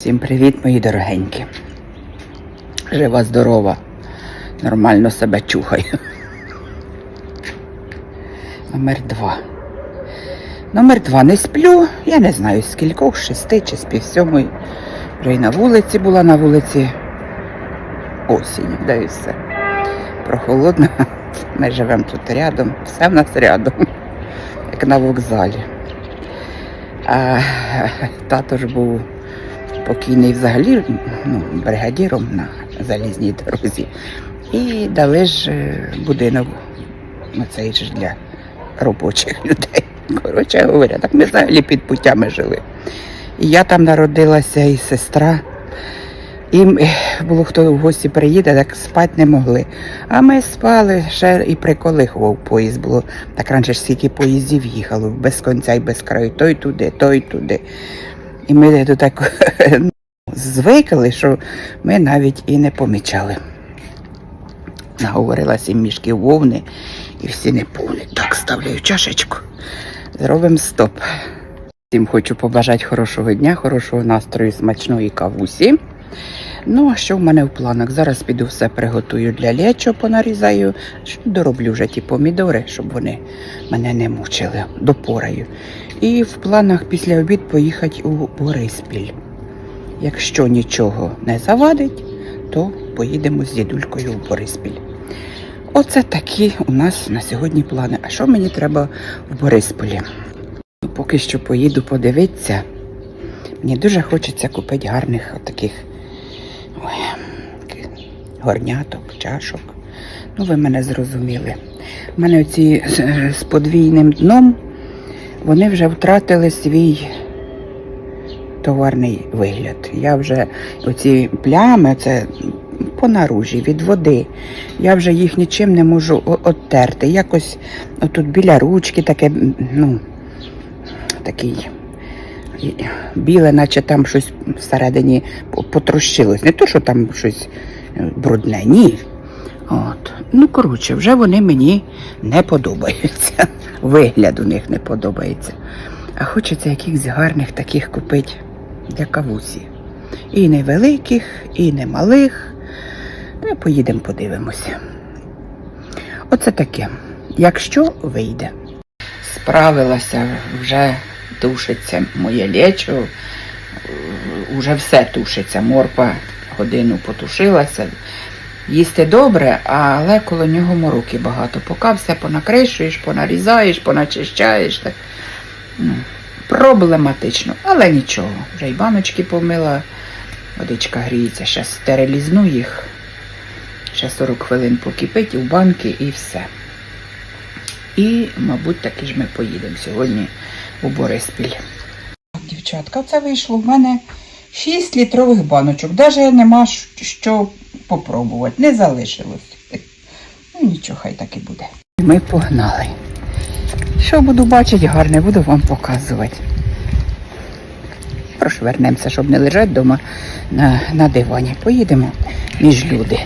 Всім привіт, мої дорогенькі. Жива, здорова, нормально себе чухаю. Номер два. Номер два. Не сплю. Я не знаю, з шести чи з пів сьомої. Вже і на вулиці була на вулиці осінь, да все. Прохолодно. Ми живемо тут рядом, все в нас рядом, як на вокзалі. А тато ж був покійний взагалі ну, бригадіром на залізній дорозі. І дали ж е, будинок ну, цей ж для робочих людей. Коротше говоря, так ми взагалі під путями жили. І я там народилася, і сестра. І було хто в гості приїде, так спати не могли. А ми спали ще і приколихував поїзд було. Так раніше ж скільки поїздів їхало, без конця і без краю, той туди, той туди. І ми до так звикли, що ми навіть і не помічали. Наговорила сім мішків вовни і всі не повні. Так, ставляю чашечку. Зробимо стоп. Всім хочу побажати хорошого дня, хорошого настрою, смачної кавусі. Ну, а що в мене в планах? Зараз піду все приготую для лечо, понарізаю. Дороблю вже ті помідори, щоб вони мене не мучили, допораю. І в планах після обід поїхати у Бориспіль. Якщо нічого не завадить, то поїдемо з дідулькою в Бориспіль. Оце такі у нас на сьогодні плани. А що мені треба в Борисполі? Поки що поїду подивитися. Мені дуже хочеться купити гарних таких горняток, чашок. Ну, ви мене зрозуміли. У мене оці з подвійним дном, вони вже втратили свій товарний вигляд. Я вже оці плями, це по наружі від води. Я вже їх нічим не можу оттерти. Якось отут біля ручки таке, ну, такий біле, наче там щось всередині по- потрощилось. Не то, що там щось е, брудне, ні. От. Ну, коротше, вже вони мені не подобаються. Вигляд у них не подобається. А хочеться якихось гарних таких купити для кавусі. І невеликих, і не малих. Ну, поїдемо подивимося. Оце таке. Якщо вийде. Справилася, вже тушиться моє лечо, е, уже все тушиться. Морква годину потушилася. Їсти добре, але коло нього мороки багато. Поки все понакришуєш, понарізаєш, поначищаєш. Так, ну, проблематично, але нічого. Вже й баночки помила, водичка гріється. Зараз стерилізну їх. Ще 40 хвилин покипить в банки і все. І, мабуть, таки ж ми поїдемо сьогодні у Бориспіль. Дівчатка, це вийшло в мене 6 літрових баночок. Навіть нема що попробувати. Не залишилось. Ну нічого, хай так і буде. Ми погнали. Що буду бачити гарне, буду вам показувати. Прошвернемося, щоб не лежати вдома на, на дивані. Поїдемо між люди.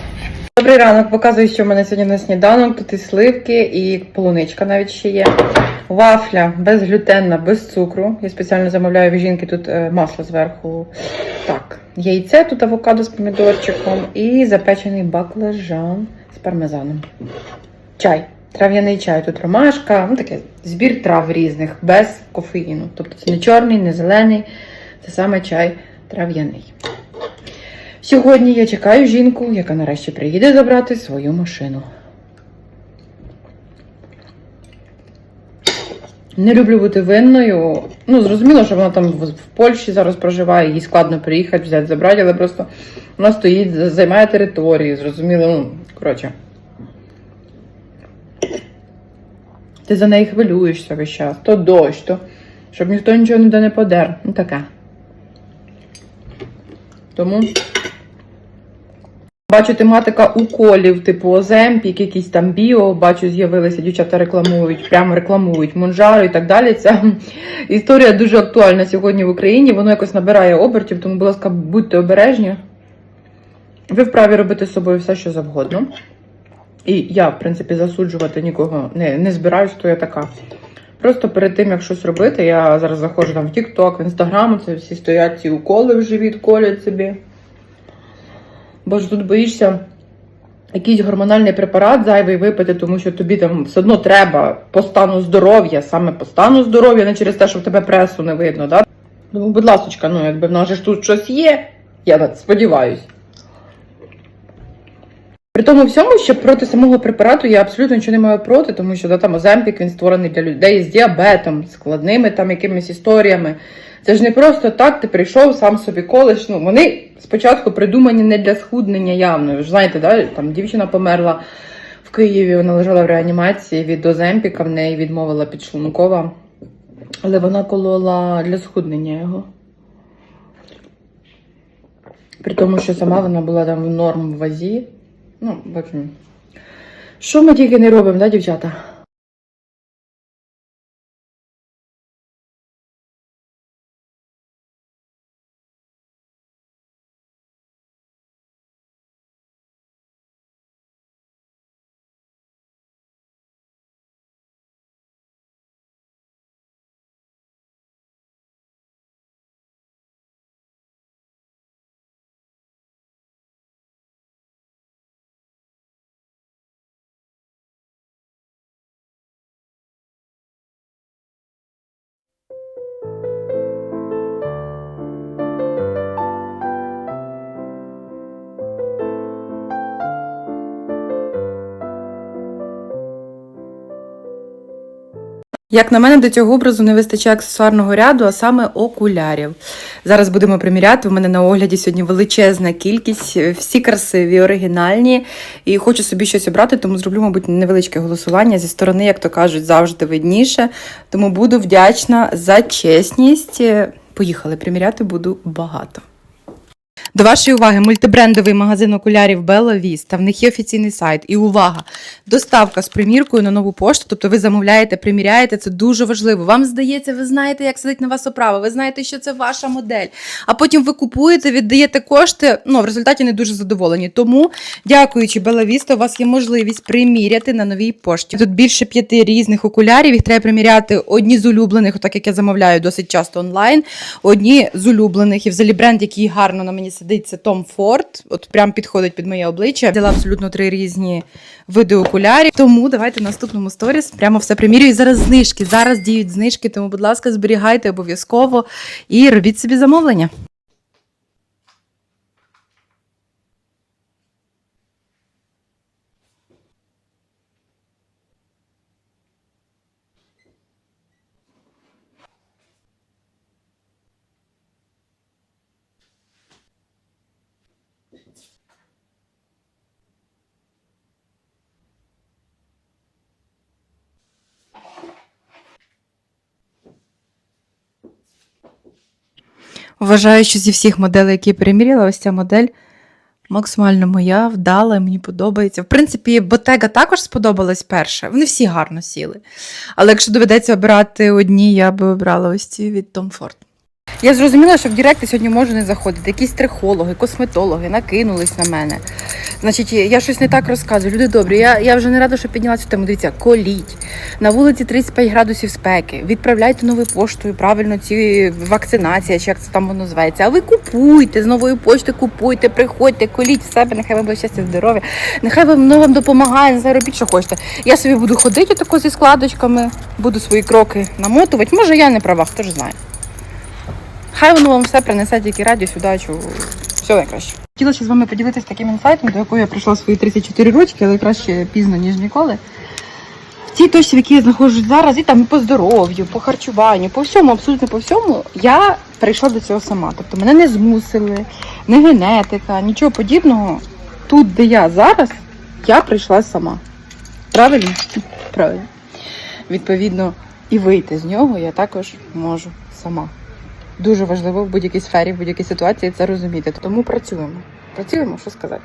Добрий ранок, показую, що в мене сьогодні на сніданок. Тут і сливки, і полуничка навіть ще є. Вафля безглютенна, без цукру. Я спеціально замовляю в жінки тут е, масло зверху. Так, яйце, тут авокадо з помідорчиком і запечений баклажан з пармезаном. Чай. Трав'яний чай. Тут ромашка, ну таке збір трав різних, без кофеїну. Тобто це не чорний, не зелений. Це саме чай трав'яний. Сьогодні я чекаю жінку, яка нарешті приїде забрати свою машину. Не люблю бути винною. Ну, зрозуміло, що вона там в, Польщі зараз проживає, їй складно приїхати, взяти, забрати, але просто вона стоїть, займає територію, зрозуміло, ну, коротше. Ти за неї хвилюєшся весь час. То дощ, то щоб ніхто нічого ніде не подер. Ну таке. Тому бачу тематика уколів, типу Оземпік, якісь там біо. Бачу, з'явилися дівчата рекламують, прямо рекламують Монжару і так далі. Ця історія дуже актуальна сьогодні в Україні. Воно якось набирає обертів, тому, будь ласка, будьте обережні. Ви вправі робити з собою все, що завгодно. І я, в принципі, засуджувати нікого не, не збираюсь, то я така. Просто перед тим, як щось робити, я зараз заходжу там в TikTok, в Instagram, це всі стоять ці уколи в живіт, колять собі. Бо ж тут боїшся якийсь гормональний препарат зайвий випити, тому що тобі там все одно треба по стану здоров'я, саме по стану здоров'я, не через те, що в тебе пресу не видно. Да? Тому, будь ласка, ну якби в нас ж тут щось є, я сподіваюсь. При тому всьому, що проти самого препарату я абсолютно нічого не маю проти, тому що да, там Оземпік він створений для людей з діабетом, складними там якимись історіями. Це ж не просто так, ти прийшов, сам собі колиш. Ну, вони спочатку придумані не для схуднення явно. Ви ж знаєте, да, там дівчина померла в Києві, вона лежала в реанімації від Оземпіка, в неї відмовила підшлункова, але вона колола для схуднення його. При тому, що сама вона була там в норм в вазі. Ну, общем. Що ми тільки не робимо, да, дівчата? Як на мене, до цього образу не вистачає аксесуарного ряду, а саме окулярів. Зараз будемо приміряти. У мене на огляді сьогодні величезна кількість, всі красиві, оригінальні. І хочу собі щось обрати, тому зроблю, мабуть, невеличке голосування зі сторони, як то кажуть, завжди видніше. Тому буду вдячна за чесність. Поїхали приміряти буду багато. До вашої уваги, мультибрендовий магазин окулярів Bella Vista. В них є офіційний сайт. І увага! Доставка з приміркою на нову пошту. Тобто ви замовляєте, приміряєте. Це дуже важливо. Вам здається, ви знаєте, як сидить на вас оправа. Ви знаєте, що це ваша модель. А потім ви купуєте, віддаєте кошти. Ну в результаті не дуже задоволені. Тому, дякуючи Bella Vista, у вас є можливість приміряти на новій пошті. Тут більше п'яти різних окулярів. Їх треба приміряти одні з улюблених, так як я замовляю досить часто онлайн. Одні з улюблених і взагалі бренд, який гарно на мені сидить, це Tom Ford. От прям підходить під моє обличчя. Взяла абсолютно три різні види окулярів. Тому давайте в наступному сторіс прямо все примірюю. І зараз знижки. Зараз діють знижки, тому, будь ласка, зберігайте обов'язково і робіть собі замовлення. Вважаю, що зі всіх моделей, які я переміряла, ось ця модель максимально моя, вдала, мені подобається. В принципі, Ботега також сподобалась перша. Вони всі гарно сіли. Але якщо доведеться обирати одні, я би обрала ось ці від Tom Ford. Я зрозуміла, що в Діректи сьогодні можу не заходити. Якісь трихологи, косметологи накинулись на мене. Значить, я щось не так розказую. Люди добрі, я, я вже не рада, що підняла цю тему. Дивіться, коліть. На вулиці 35 градусів спеки. Відправляйте новою поштою, правильно ці вакцинація, чи як це там воно зветься. А ви купуйте з нової пошти, купуйте, приходьте, коліть в себе, нехай вам буде щастя, здоров'я. Нехай вам воно вам допомагає, не знаю, робіть, що хочете. Я собі буду ходити тако зі складочками, буду свої кроки намотувати. Може, я не права, хто ж знає. Хай воно вам все принесе тільки радість, удачу, все найкраще. Хотіла ще з вами поділитися таким інсайтом, до якого я прийшла свої 34 рочки, але краще пізно, ніж ніколи. В цій точці, в якій я знаходжусь зараз, і там і по здоров'ю, по харчуванню, по всьому, абсолютно по всьому, я прийшла до цього сама. Тобто мене не змусили, не генетика, нічого подібного. Тут, де я зараз, я прийшла сама. Правильно? Правильно. Відповідно, і вийти з нього я також можу сама. Дуже важливо в будь-якій сфері, в будь-якій ситуації це розуміти. Тому працюємо. Працюємо, що сказати.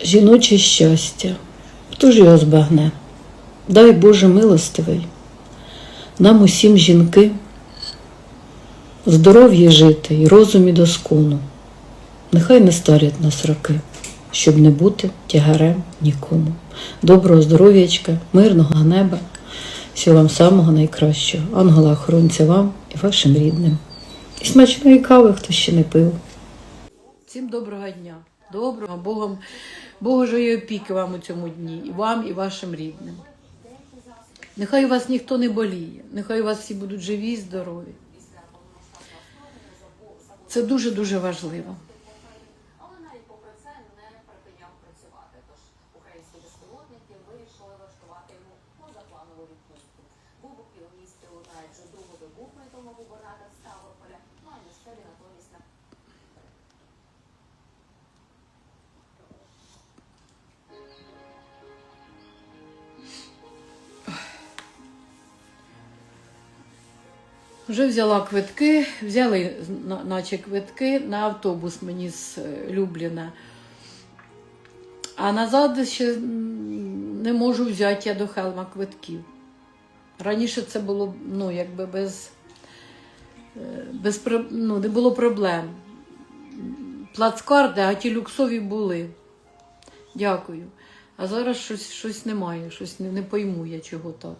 Жіноче щастя, хто ж його збагне? Дай Боже милостивий, нам усім жінки, в здоров'ї жити і розумі доскону. Нехай не старять нас роки, щоб не бути тягарем нікому. Доброго здоров'ячка, мирного неба, всього вам самого найкращого. Ангела охоронця вам і вашим рідним. І смачної кави, хто ще не пив. Всім доброго дня, доброго Богом, Божої опіки вам у цьому дні, і вам, і вашим рідним. Нехай у вас ніхто не боліє, нехай у вас всі будуть живі і здорові. Це дуже-дуже важливо. Вибухи у місті лунають другу добу, повідомив губернатор Ставрополя. Ну а місцеві натомість на Вже взяла квитки, взяли наче квитки на автобус мені з е, Любліна. А назад ще не можу взяти я до Хелма квитків. Раніше це було ну, якби без, е, без ну, не було проблем. Плацкарди, а ті люксові були. Дякую. А зараз щось, щось немає, щось не, не пойму я, чого так.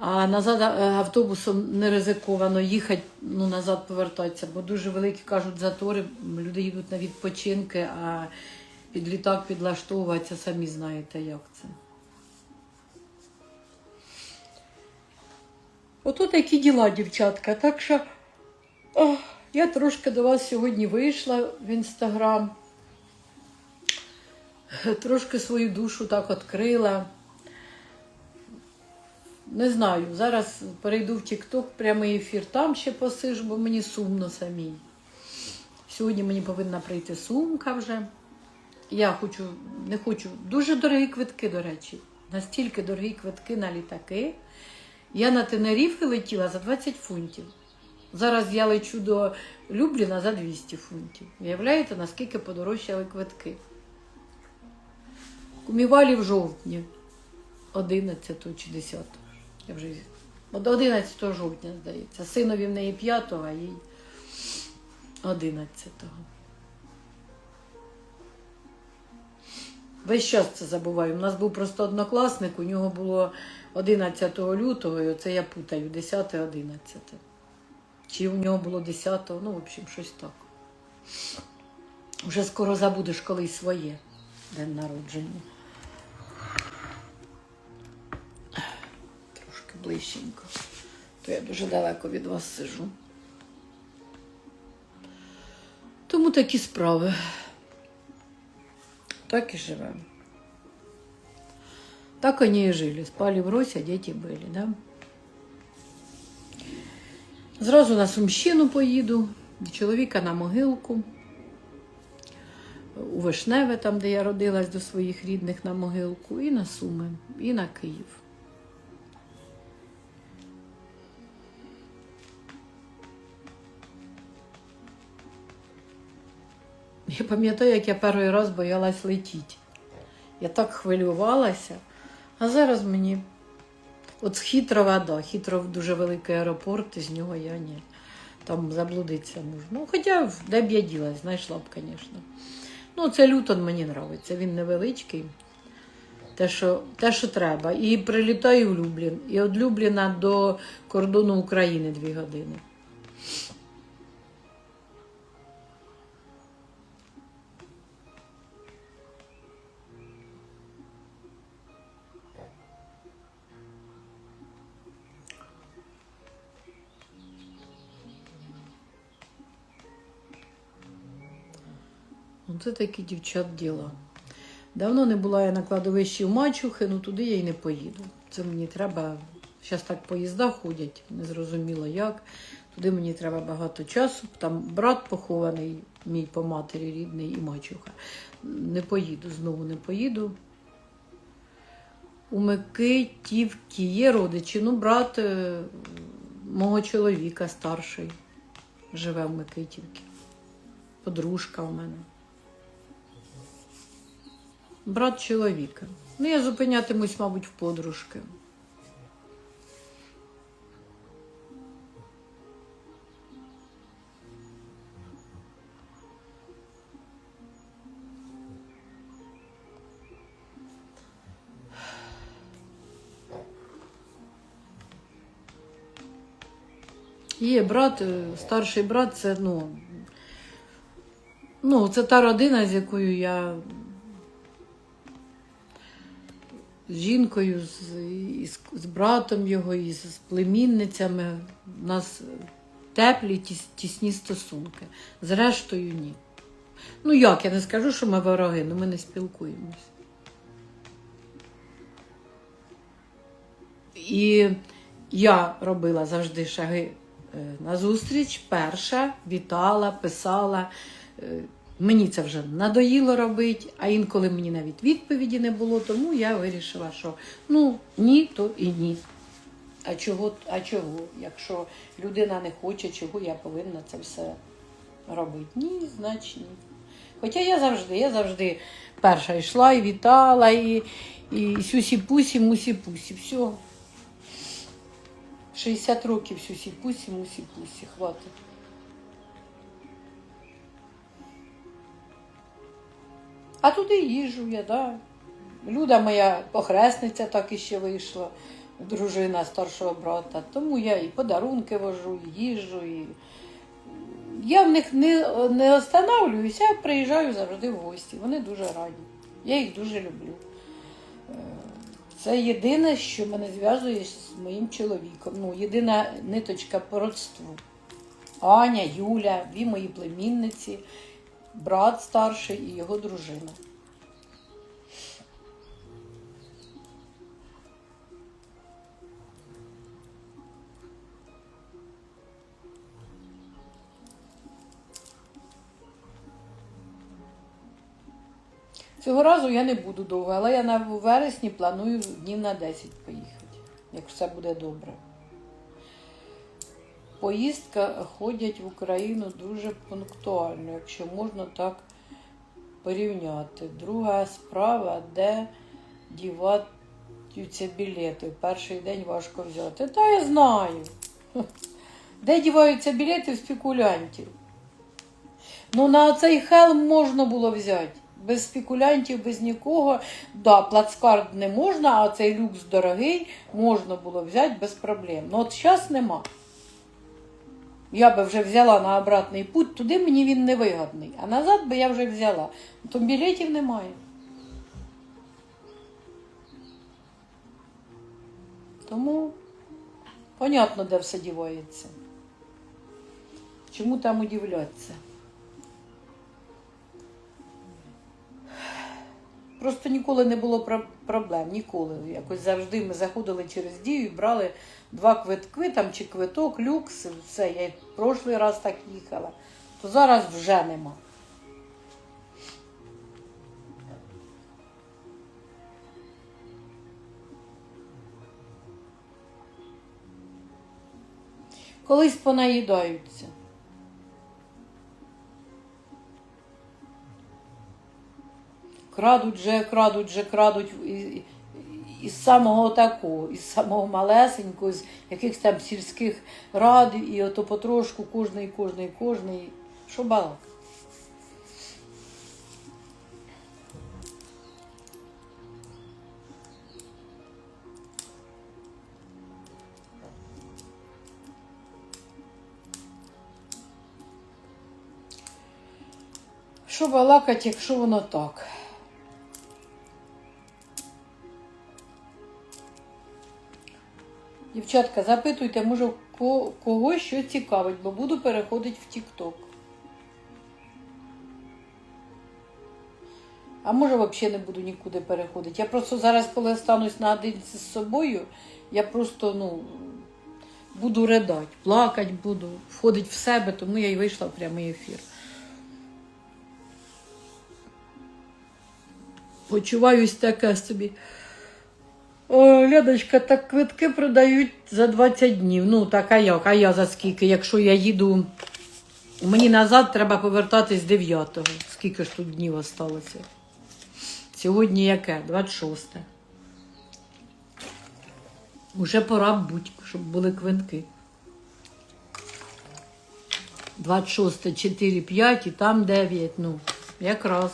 А назад е, автобусом не ризиковано їхати, ну назад повертатися, бо дуже великі кажуть затори. Люди їдуть на відпочинки, а під літак підлаштовуватися, самі знаєте, як це. Ото такі діла, дівчатка. Так що ох, я трошки до вас сьогодні вийшла в інстаграм. Трошки свою душу так відкрила. Не знаю, зараз перейду в TikTok, прямий ефір, там ще посижу, бо мені сумно самій. Сьогодні мені повинна прийти сумка вже. Я хочу, не хочу. Дуже дорогі квитки, до речі. Настільки дорогі квитки на літаки. Я на Тенеріфи летіла за 20 фунтів. Зараз я лечу до Любліна за 200 фунтів. Уявляєте, наскільки подорожчали квитки? Кумівалі в жовтні. 11 чи 10. Я вже от 11 жовтня, здається. Синові в неї 5, а їй 11. Весь час це забуваю. У нас був просто однокласник, у нього було 11 лютого, і оце я путаю, 10 11 Чи у нього було 10, ну, в общем, щось так. Вже скоро забудеш колись своє день народження. Трошки ближченько. То я дуже далеко від вас сижу. Тому такі справи. Так і живем. Так они и жили. Спали в врозь, а дети были, да? Зразу на Сумщину поїду, до чоловіка на могилку. У Вишневе, там, де я родилась до своїх рідних на могилку, і на Суми, і на Київ. Я пам'ятаю, як я перший раз боялась летіти. Я так хвилювалася, а зараз мені. От з Хітрова, да, Хітров дуже великий аеропорт, і з нього я ні. Там заблудитися можна. Ну, хоча де б я ділась, знайшла б, звісно. Ну, це Лютон мені подобається, він невеличкий. Те, що, те, що треба. І прилітаю в Люблін. І від Любліна до кордону України дві години. Оце такі дівчат діла. Давно не була я на кладовищі у Мачухи, ну туди я й не поїду. Це мені треба. Зараз так поїзда ходять, не зрозуміло як. Туди мені треба багато часу. Там брат похований, мій по матері рідний і мачуха. Не поїду, знову не поїду. У Микитівки є родичі. Ну, брат е, мого чоловіка старший живе в Микитівці. Подружка у мене брат чоловіка. Ну, я зупинятимусь, мабуть, в подружки. Є брат, е, старший брат це ну, ну, це та родина, з якою я з жінкою, з, і з, братом його, і з, племінницями. У нас теплі, тіс, тісні стосунки. Зрештою, ні. Ну як, я не скажу, що ми вороги, але ми не спілкуємось. І я робила завжди шаги е, назустріч, перша, вітала, писала. Мені це вже надоїло робити, а інколи мені навіть відповіді не було, тому я вирішила, що ну ні, то і ні. А чого, а чого? Якщо людина не хоче, чого я повинна це все робити? Ні, значить ні. Хоча я завжди, я завжди перша йшла і вітала, і, і сюсі-пусі, мусі-пусі. Все. 60 років сюсі-пусі, мусі-пусі, хватить. А туди їжджу я, да. Люда моя похресниця так іще вийшла, дружина старшого брата. Тому я і подарунки вожу, і їжджу. І... Я в них не, не останавливаюся, я приїжджаю завжди в гості. Вони дуже раді. Я їх дуже люблю. Е, Це єдине, що мене зв'язує з моїм чоловіком. Ну, єдина ниточка по родству. Аня, Юля, дві мої племінниці, брат старший і його дружина. Цього разу я не буду довго, але я на вересні планую днів на 10 поїхати, як все буде добре. Поїздка ходять в Україну дуже пунктуально, якщо можна так порівняти. Друга справа, де діваються білети. Перший день важко взяти. Та я знаю. Де діваються білети в спекулянтів? Ну, на цей хелм можна було взяти. Без спекулянтів, без нікого. Да, плацкарт не можна, а цей люкс дорогий можна було взяти без проблем. Ну от зараз нема. Я би вже взяла на обратний путь, туди мені він не вигодний. А назад би я вже взяла. То білетів немає. Тому понятно, де все дівається. Чому там удивляться? Просто ніколи не було про- проблем, ніколи. Якось завжди ми заходили через дію і брали два квитки, там чи квиток, люкс, все. Я й прошлий раз так їхала. То зараз вже нема. Колись понаїдаються. Крадуть же, крадуть же, крадуть і- і- із самого такого, із самого малесенького, з якихось там сільських рад, і ото потрошку кожний, кожний, кожний. Що балак? Що балакать, якщо воно так? Дівчатка, запитуйте, може, ко- кого що цікавить, бо буду переходити в Тік-Ток. А може, взагалі не буду нікуди переходити. Я просто зараз, коли останусь наодинці з собою, я просто, ну, буду ридати, плакати буду, входити в себе, тому я й вийшла в прямий ефір. Почуваюсь таке собі. О, Лядочка, так квитки продають за 20 днів. Ну, так а як? А я за скільки? Якщо я їду. Мені назад треба повертатись 9-го. Скільки ж тут днів осталося? Сьогодні яке? 26. Уже пора будь, щоб були квитки. 26, 4, 5 і там 9. Ну, якраз.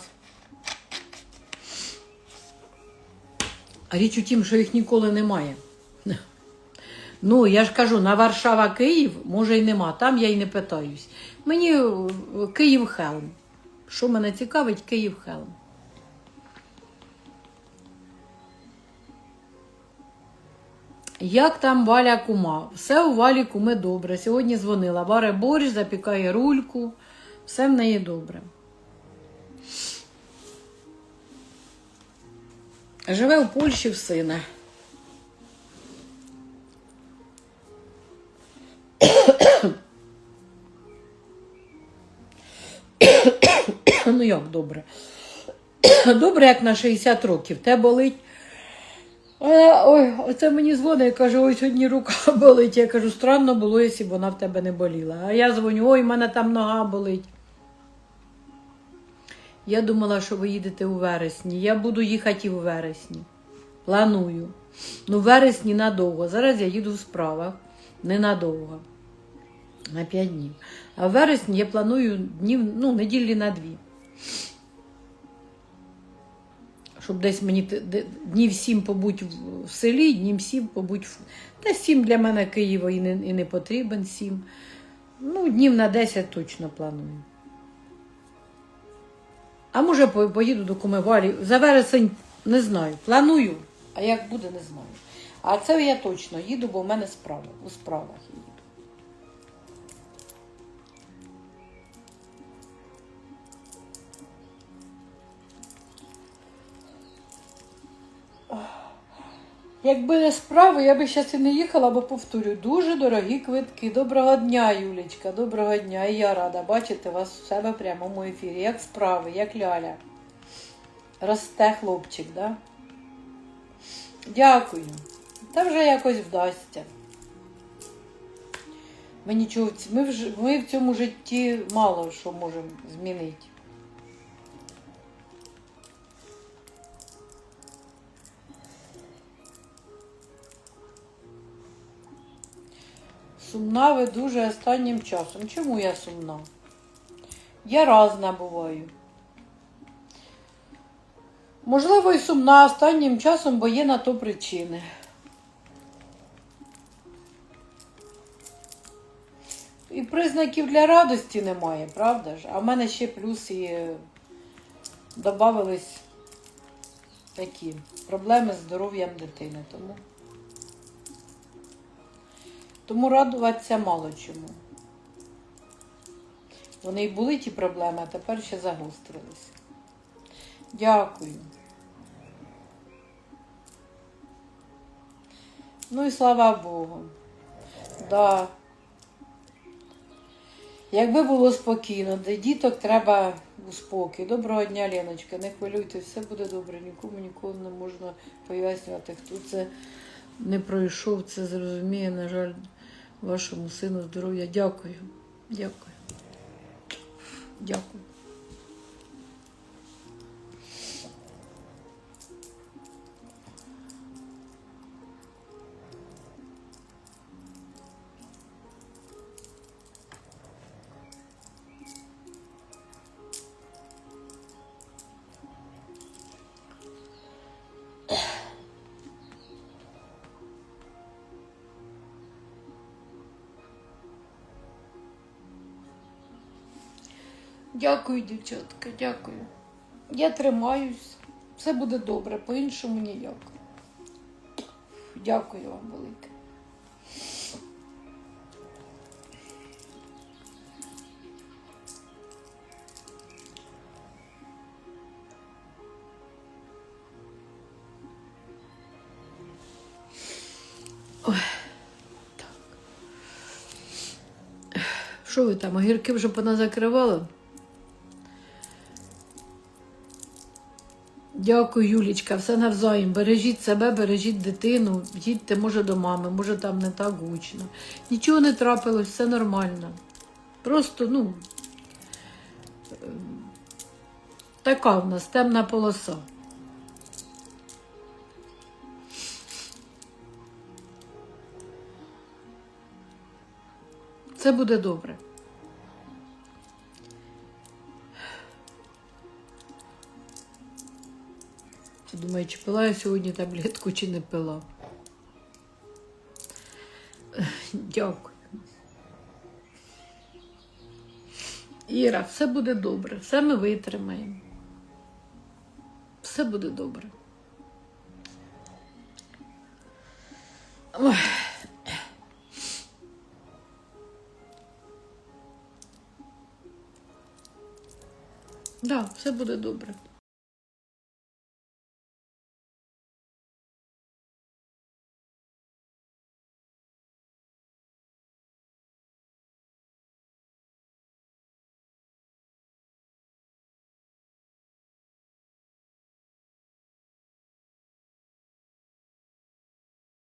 Річ у тім, що їх ніколи немає. Ну, я ж кажу, на Варшава Київ, може й нема, там я й не питаюсь. Мені е, Київ Хелм. Що мене цікавить, Київ Хелм. Як там Валя кума? Все у Валі куми добре. Сьогодні дзвонила. Варе борщ, запікає рульку. Все в неї добре. Живе у Польщі в сина. ну як добре? Добре, як на 60 років. Те болить. А, ой, оце мені дзвонить і каже, ой, сьогодні рука болить. Я кажу, странно було, якщо вона в тебе не боліла. А я дзвоню, ой, в мене там нога болить. Я думала, що ви їдете у вересні. Я буду їхати і у вересні. Планую. Ну, в вересні надовго. Зараз я їду в справах. Ненадовго. На 5 днів. А в вересні я планую днів, ну, неділі на дві. Щоб десь мені днів сім побуть в- в селі, днів сім побуть в. Та сім для мене Києва і не, і не потрібен сім. Ну, днів на 10 точно планую. А може по- поїду до Кумивалі. За вересень не знаю. Планую, а як буде, не знаю. А це я точно їду, бо в мене справа. У справах Якби не справи, я би зараз і не їхала, бо повторю, дуже дорогі квитки. Доброго дня, Юлічка, доброго дня. І я рада бачити вас у себе в прямому ефірі. Як справи, як ляля. Росте хлопчик, да? Дякую. Та вже якось вдасться. Ми нічого ми, в, ми в цьому житті мало що можемо змінити. Сумна ви дуже останнім часом. Чому я сумна? Я разна буваю. Можливо, і сумна останнім часом, бо є на то причини. І признаків для радості немає, правда ж? А в мене ще плюс і додавались такі проблеми з здоров'ям дитини. Тому. Тому радуватися мало чому. Вони й були ті проблеми, а тепер ще загострилися. Дякую. Ну і слава Богу. Да. Якби було спокійно, де діток треба у спокій. Доброго дня, Леночка, не хвилюйтесь, все буде добре, нікому ніколи не можна пояснювати, хто це не пройшов, це зрозуміє, на жаль, вашому сину здоров'я. Дякую. Дякую. Дякую. Дякую, дівчатка, дякую. Я тримаюсь. Все буде добре, по-іншому ніяк. Дякую вам велике. Що ви там, огірки вже поназакривали? Дякую, Юлічка, все навзаєм. Бережіть себе, бережіть дитину, їдьте, може, до мами, може там не так гучно. Нічого не трапилось, все нормально. Просто, ну, е, така в нас темна полоса. Це буде добре. Думаю, чи пила я сьогодні таблетку, чи не пила. Дякую. Іра, все буде добре, все ми витримаємо. Все буде добре. Ой. Да, все буде добре.